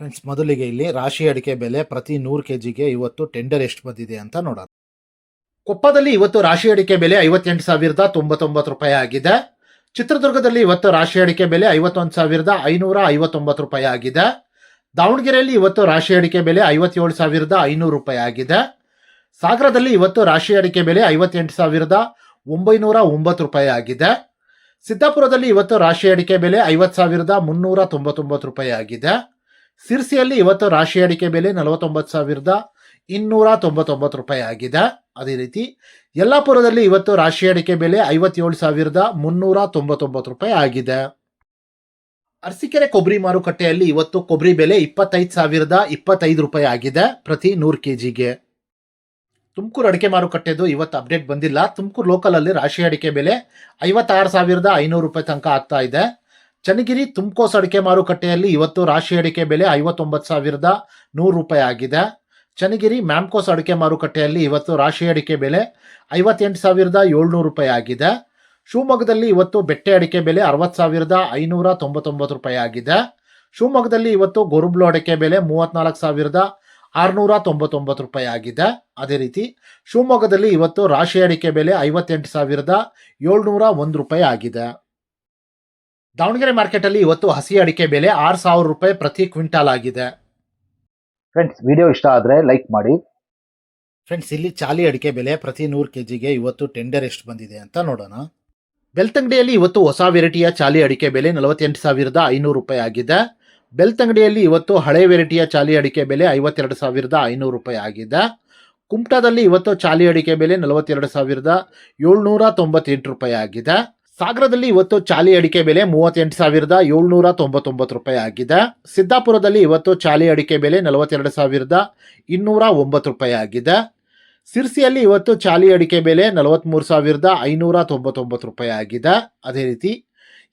Friends ಮೊದಲಿಗೆ ಇಲ್ಲಿ ರಾಶಿ ಅಡಿಕೆ ಬೆಲೆ ಪ್ರತಿ ನೂರು ಕೆ ಜಿಗೆ ಇವತ್ತು ಟೆಂಡರ್ ಎಷ್ಟು ಬಂದಿದೆ ಅಂತ ನೋಡೋಣ. ಕೊಪ್ಪದಲ್ಲಿ ಇವತ್ತು ರಾಶಿ ಅಡಿಕೆ ಬೆಲೆ ಐವತ್ತೆಂಟು ಸಾವಿರದ ತೊಂಬತ್ತೊಂಬತ್ತು ರೂಪಾಯಿ ಆಗಿದೆ. ಚಿತ್ರದುರ್ಗದಲ್ಲಿ ಇವತ್ತು ರಾಶಿ ಅಡಿಕೆ ಬೆಲೆ ಐವತ್ತೊಂದು ಸಾವಿರದ ಐನೂರ ಐವತ್ತೊಂಬತ್ತು ರೂಪಾಯಿ ಆಗಿದೆ. ದಾವಣಗೆರೆಯಲ್ಲಿ ಇವತ್ತು ರಾಶಿ ಅಡಿಕೆ ಬೆಲೆ ಐವತ್ತೇಳು ಸಾವಿರದ ಐನೂರು ರೂಪಾಯಿ ಆಗಿದೆ. ಸಾಗರದಲ್ಲಿ ಇವತ್ತು ರಾಶಿ ಅಡಿಕೆ ಬೆಲೆ ಐವತ್ತೆಂಟು ಸಾವಿರದ ಒಂಬೈನೂರ ಒಂಬತ್ತು ರೂಪಾಯಿ ಆಗಿದೆ. ಸಿದ್ದಾಪುರದಲ್ಲಿ ಇವತ್ತು ರಾಶಿ ಅಡಿಕೆ ಬೆಲೆ ಐವತ್ತು ಸಾವಿರದ ಮುನ್ನೂರ ತೊಂಬತ್ತೊಂಬತ್ತು ರೂಪಾಯಿ ಆಗಿದೆ. ಸಿರ್ಸಿಯಲ್ಲಿ ಇವತ್ತು ರಾಶಿ ಅಡಿಕೆ ಬೆಲೆ ನಲವತ್ತೊಂಬತ್ತು ಸಾವಿರದ ಇನ್ನೂರ ತೊಂಬತ್ತೊಂಬತ್ತು ರೂಪಾಯಿ ಆಗಿದೆ. ಅದೇ ರೀತಿ ಯಲ್ಲಾಪುರದಲ್ಲಿ ಇವತ್ತು ರಾಶಿ ಅಡಿಕೆ ಬೆಲೆ ಐವತ್ತೇಳು ಸಾವಿರದ ಮುನ್ನೂರ ತೊಂಬತ್ತೊಂಬತ್ತು ರೂಪಾಯಿ ಆಗಿದೆ. ಅರಸಿಕೆರೆ ಕೊಬ್ಬರಿ ಮಾರುಕಟ್ಟೆಯಲ್ಲಿ ಇವತ್ತು ಕೊಬ್ಬರಿ ಬೆಲೆ ಇಪ್ಪತ್ತೈದು ಸಾವಿರದ ಇಪ್ಪತ್ತೈದು ರೂಪಾಯಿ ಆಗಿದೆ ಪ್ರತಿ ನೂರು ಕೆ ಜಿಗೆ ತುಮಕೂರು ಅಡಿಕೆ ಮಾರುಕಟ್ಟೆದು ಇವತ್ತು ಅಪ್ಡೇಟ್ ಬಂದಿಲ್ಲ. ತುಮಕೂರು ಲೋಕಲಲ್ಲಿ ರಾಶಿ ಅಡಿಕೆ ಬೆಲೆ ಐವತ್ತಾರು ಸಾವಿರದ ಐನೂರು ರೂಪಾಯಿ ತನಕ ಆಗ್ತಾ ಇದೆ. ಚನ್ನಗಿರಿ ತುಮಕೋಸ್ ಅಡಿಕೆ ಮಾರುಕಟ್ಟೆಯಲ್ಲಿ ಇವತ್ತು ರಾಶಿ ಅಡಿಕೆ ಬೆಲೆ ಐವತ್ತೊಂಬತ್ತು ಸಾವಿರದ ನೂರು ರೂಪಾಯಿ ಆಗಿದೆ. ಚನ್ನಗಿರಿ ಮ್ಯಾಮ್ಕೋಸ್ ಅಡಿಕೆ ಮಾರುಕಟ್ಟೆಯಲ್ಲಿ ಇವತ್ತು ರಾಶಿ ಅಡಿಕೆ ಬೆಲೆ ಐವತ್ತೆಂಟು ಸಾವಿರದ ಏಳ್ನೂರು ರೂಪಾಯಿ ಆಗಿದೆ. ಶಿವಮೊಗ್ಗದಲ್ಲಿ ಇವತ್ತು ಬೆಟ್ಟೆ ಅಡಿಕೆ ಬೆಲೆ ಅರವತ್ತು ಸಾವಿರದ ಐನೂರ ತೊಂಬತ್ತೊಂಬತ್ತು ರೂಪಾಯಿ ಆಗಿದೆ. ಶಿವಮೊಗ್ಗದಲ್ಲಿ ಇವತ್ತು ಗೊರುಬ್ಲು ಅಡಿಕೆ ಬೆಲೆ ಮೂವತ್ನಾಲ್ಕು ಸಾವಿರದ ಆರುನೂರ ತೊಂಬತ್ತೊಂಬತ್ತು ರೂಪಾಯಿ ಆಗಿದೆ. ಅದೇ ರೀತಿ ಶಿವಮೊಗ್ಗದಲ್ಲಿ ಇವತ್ತು ರಾಶಿ ಅಡಿಕೆ ಬೆಲೆ ಐವತ್ತೆಂಟು ಸಾವಿರದ ಏಳ್ನೂರ ಒಂದು ರೂಪಾಯಿ ಆಗಿದೆ. ದಾವಣಗೆರೆ ಮಾರ್ಕೆಟಲ್ಲಿ ಇವತ್ತು ಹಸಿ ಅಡಿಕೆ ಬೆಲೆ ಆರು ಸಾವಿರ ರೂಪಾಯಿ ಪ್ರತಿ ಕ್ವಿಂಟಾಲ್ ಆಗಿದೆ. ಫ್ರೆಂಡ್ಸ್ ವಿಡಿಯೋ ಇಷ್ಟ ಆದರೆ ಲೈಕ್ ಮಾಡಿ. ಫ್ರೆಂಡ್ಸ್ ಇಲ್ಲಿ ಚಾಲಿ ಅಡಿಕೆ ಬೆಲೆ ಪ್ರತಿ ನೂರು ಕೆ ಜಿಗೆ ಇವತ್ತು ಟೆಂಡರ್ ಎಷ್ಟು ಬಂದಿದೆ ಅಂತ ನೋಡೋಣ. ಬೆಳ್ತಂಗಡಿಯಲ್ಲಿ ಇವತ್ತು ಹೊಸ ವೆರೈಟಿಯ ಚಾಲಿ ಅಡಿಕೆ ಬೆಲೆ ನಲವತ್ತೆಂಟು ಸಾವಿರದ ಐನೂರು ರೂಪಾಯಿ ಆಗಿದೆ. ಬೆಳ್ತಂಗಡಿಯಲ್ಲಿ ಇವತ್ತು ಹಳೆ ವೆರೈಟಿಯ ಚಾಲಿ ಅಡಿಕೆ ಬೆಲೆ ಐವತ್ತೆರಡು ಸಾವಿರದ ಐನೂರು ರೂಪಾಯಿ ಆಗಿದೆ. ಕುಮಟಾದಲ್ಲಿ ಇವತ್ತು ಚಾಲಿ ಅಡಿಕೆ ಬೆಲೆ ನಲವತ್ತೆರಡು ಸಾವಿರದ ಏಳ್ನೂರ ತೊಂಬತ್ತೆಂಟು ರೂಪಾಯಿ ಆಗಿದೆ. ಸಾಗರದಲ್ಲಿ ಇವತ್ತು ಚಾಲಿ ಅಡಿಕೆ ಬೆಲೆ ಮೂವತ್ತೆಂಟು ಸಾವಿರದ ಏಳ್ನೂರ ತೊಂಬತ್ತೊಂಬತ್ತು ರೂಪಾಯಿ ಆಗಿದೆ. ಸಿದ್ದಾಪುರದಲ್ಲಿ ಇವತ್ತು ಚಾಲಿ ಅಡಿಕೆ ಬೆಲೆ ನಲವತ್ತೆರಡು ಸಾವಿರದ ಇನ್ನೂರ ಒಂಬತ್ತು ರೂಪಾಯಿ ಆಗಿದೆ. ಸಿರ್ಸಿಯಲ್ಲಿ ಇವತ್ತು ಚಾಲಿ ಅಡಿಕೆ ಬೆಲೆ ನಲವತ್ತ್ಮೂರು ಸಾವಿರದ ಐನೂರ ತೊಂಬತ್ತೊಂಬತ್ತು ರೂಪಾಯಿ ಆಗಿದೆ. ಅದೇ ರೀತಿ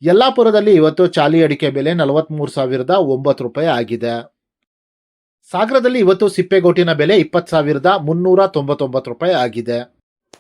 ಯಲ್ಲಾಪುರದಲ್ಲಿ ಇವತ್ತು ಚಾಲಿ ಅಡಿಕೆ ಬೆಲೆ ನಲವತ್ತ್ಮೂರು ಸಾವಿರದ ಒಂಬತ್ತು ರೂಪಾಯಿ ಆಗಿದೆ. ಸಾಗರದಲ್ಲಿ ಇವತ್ತು ಸಿಪ್ಪೆಗೋಟಿನ ಬೆಲೆ ಇಪ್ಪತ್ತು ಸಾವಿರದ ಮುನ್ನೂರ ತೊಂಬತ್ತೊಂಬತ್ತು ರೂಪಾಯಿ ಆಗಿದೆ.